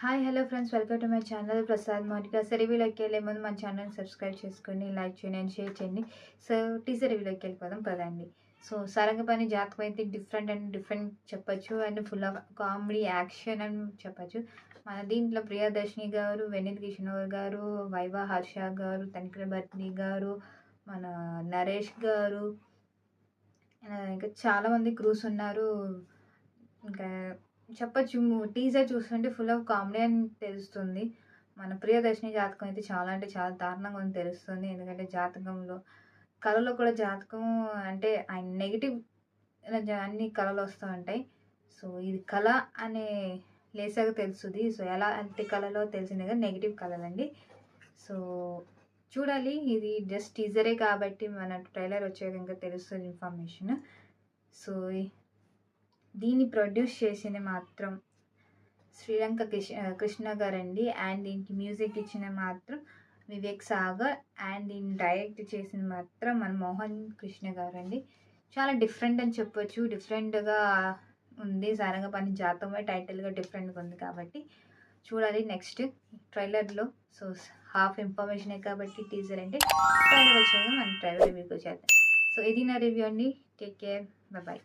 Hi hello friends welcome to my channel Prasad Mounika so రివ్యూలోకి వెళ్ళే ముందు మన channel subscribe చేసుకొని లైక్ చేయండి అండ్ షేర్ చేయండి. సో టీజర్ రివ్యూలోకి వెళ్ళిపోదాం పదండి. సో సారంగపాణి జాతకం అయితే డిఫరెంట్ అండ్ డిఫరెంట్ చెప్పచ్చు and full of comedy action అని చెప్పచ్చు. మన దీంట్లో ప్రియదర్శిని గారు వెన్నెల కిషోర్ గారు వైవా హర్ష గారు తనిఖీల భర్తీ గారు మన నరేష్ గారు ఇంకా చాలామంది క్రూస్ ఉన్నారు. చెప్పచ్చు టీజర్ చూస్తుంటే ఫుల్ ఆఫ్ కామెడీ అని తెలుస్తుంది. మన ప్రియదర్శిని జాతకం అయితే చాలా అంటే చాలా దారుణంగా ఉంది తెలుస్తుంది. ఎందుకంటే జాతకంలో కళలో కూడా జాతకం అంటే ఆయన నెగిటివ్ అన్ని కళలు వస్తూ ఉంటాయి. సో ఇది కళ అనే లేసాక తెలుస్తుంది. సో ఎలా అంటే కళలో తెలిసింది కదా నెగిటివ్ కళలండి. సో చూడాలి. ఇది జస్ట్ టీజరే కాబట్టి మన ట్రైలర్ వచ్చాక ఇంకా తెలుస్తుంది ఇన్ఫర్మేషన్ సో దీన్ని ప్రొడ్యూస్ చేసింది మాత్రం శ్రీలంక కృష్ణ కృష్ణ గారండి. అండ్ దీనికి మ్యూజిక్ ఇచ్చిన మాత్రం వివేక్ సాగర్. అండ్ దీన్ని డైరెక్ట్ చేసింది మాత్రం మన మోహన్ కృష్ణ గారండి. చాలా డిఫరెంట్ అని చెప్పొచ్చు. డిఫరెంట్గా ఉంది. సారంగ పని జాతమే టైటిల్గా డిఫరెంట్గా ఉంది కాబట్టి చూడాలి నెక్స్ట్ ట్రైలర్లో. సో హాఫ్ ఇన్ఫర్మేషనే కాబట్టి టీజర్ అంటే ట్రైలర్ వచ్చాక మనం ట్రైలర్ రివ్యూకి వచ్చేద్దాం సో ఇది నా రివ్యూ అండి. Take care. బాయ్